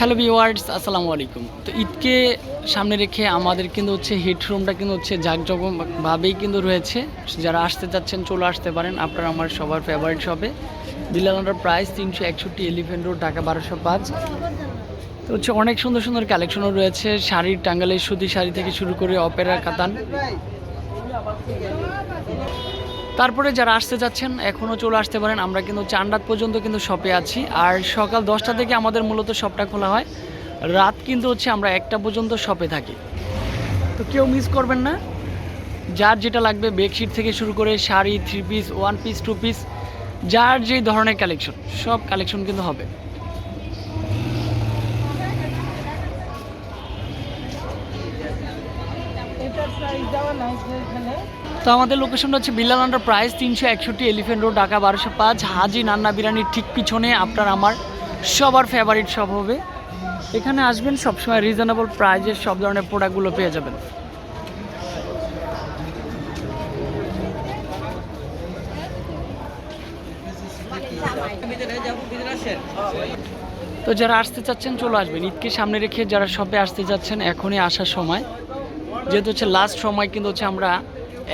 Hello viewers আসসালামু আলাইকুম। তো ঈদকে সামনে রেখে আমাদের কিন্তু হচ্ছে হিটরুমটা কিন্তু হচ্ছে জাঁকজমকভাবেই কিন্তু রয়েছে। যারা আসতে চাচ্ছেন, চলে আসতে পারেন। আপনারা আমার সবার ফেভারিট শপে বিলালান্ডার প্রাইস তিনশো একষট্টি এলিফেন্ট রোড ঢাকা বারোশো পাঁচ। তো হচ্ছে অনেক সুন্দর সুন্দর কালেকশনও রয়েছে। শাড়ির টাঙ্গালের সুতি শাড়ি থেকে শুরু করে অপেরা কাতান। তারপরে যারা আসতে যাচ্ছেন এখনও চলে আসতে পারেন। আমরা কিন্তু চান্ডাত পর্যন্ত কিন্তু শপে আছি। আর সকাল দশটা থেকে আমাদের মূলত শপটা খোলা হয়। রাত কিন্তু হচ্ছে আমরা একটা পর্যন্ত শপে থাকি। তো কেউ মিস করবেন না। যার যেটা লাগবে বেডশিট থেকে শুরু করে sari three piece one piece two piece যার যেই ধরনের কালেকশন সব কালেকশন কিন্তু হবে এটার প্রাইস দেওয়া নাই যে এখানে তো আমাদের লোকেশনটা হচ্ছে বিল্লাল আন্ডার প্রাইস তিনশো একষট্টি এলিফেন্ট রোড ঢাকা বারোশো পাঁচ। হাজি নান্না বিরিয়ানির ঠিক পিছনে আপনার আমার সবার ফেভারিট শপ হবে। এখানে আসবেন, সবসময় রিজনেবল প্রাইজে সব ধরনের প্রোডাক্টগুলো পেয়ে যাবেন। তো যারা আসতে চাচ্ছেন, চলে আসবেন। ঈদকে সামনে রেখে যারা শপে আসতে চাচ্ছেন এখনই আসার সময়। যেহেতু হচ্ছে লাস্ট সময় কিন্তু হচ্ছে আমরা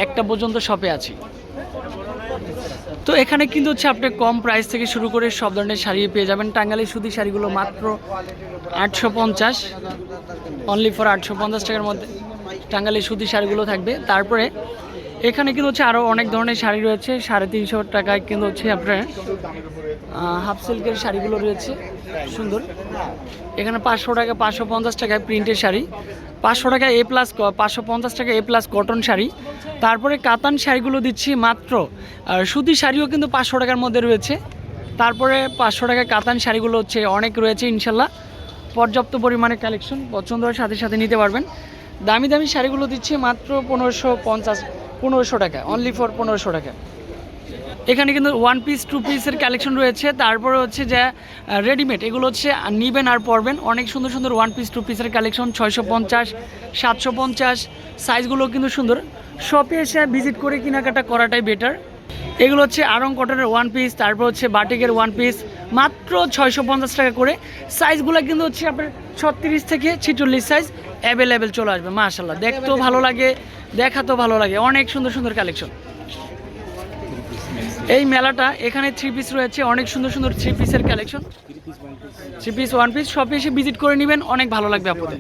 একটা পর্যন্ত শপে আছি। তো এখানে কিন্তু হচ্ছে আপনি কম প্রাইস থেকে শুরু করে সব ধরনের শাড়ি পেয়ে যাবেন। টাঙ্গালি সুতি শাড়িগুলো মাত্র আটশো পঞ্চাশ অনলি ফর আটশো পঞ্চাশ টাকার মধ্যে টাঙ্গালি সুতি শাড়িগুলো থাকবে। তারপরে এখানে কিন্তু হচ্ছে আরও অনেক ধরনের শাড়ি রয়েছে, সাড়ে তিনশো টাকায় কিন্তু হচ্ছে আপনার হাফ সিল্কের শাড়িগুলো রয়েছে, সুন্দর। এখানে পাঁচশো টাকা, পাঁচশো পঞ্চাশ টাকায় প্রিন্টের শাড়ি, পাঁচশো টাকা এ প্লাস পাঁচশো পঞ্চাশ টাকা এ প্লাস কটন শাড়ি। তারপরে কাতান শাড়িগুলো দিচ্ছি মাত্র সুতি শাড়িও কিন্তু পাঁচশো টাকার মধ্যে রয়েছে। তারপরে পাঁচশো টাকা কাতান শাড়িগুলো হচ্ছে অনেক রয়েছে ইনশাল্লাহ। পর্যাপ্ত পরিমাণে কালেকশন পছন্দ সাথে সাথে নিতে পারবেন। দামি দামি শাড়িগুলো দিচ্ছি মাত্র পনেরোশো পঞ্চাশ পনেরোশো টাকা অনলি ফর পনেরোশো টাকা। এখানে কিন্তু ওয়ান পিস টু পিসের কালেকশন রয়েছে। তারপরে হচ্ছে যে রেডিমেড এগুলো হচ্ছে নিবেন আর পরবেন। অনেক সুন্দর সুন্দর ওয়ান পিস টু পিসের কালেকশন ছয়শো পঞ্চাশ, সাতশো পঞ্চাশ। সাইজগুলো কিন্তু সুন্দর। শপে এসে ভিজিট করে কেনাকাটা করাটাই বেটার এগুলো হচ্ছে আরং কটনের ওয়ান পিস তারপর হচ্ছে বাটিকের ওয়ান পিস মাত্র ছয়শো পঞ্চাশ টাকা করে। সাইজগুলো কিন্তু হচ্ছে আপনার ছত্রিশ থেকে ছিচল্লিশ সাইজ অ্যাভেলেবেল চলে আসবে মাশাল্লাহ দেখতেও ভালো লাগে দেখাতেও ভালো লাগে। অনেক সুন্দর সুন্দর কালেকশন। এই মেলাটা এখানে থ্রি পিস রয়েছে অনেক সুন্দর সুন্দর থ্রি পিসের collection. Three piece one piece সব এসে ভিজিট করে নেবেন অনেক ভালো লাগবে আপনাদের।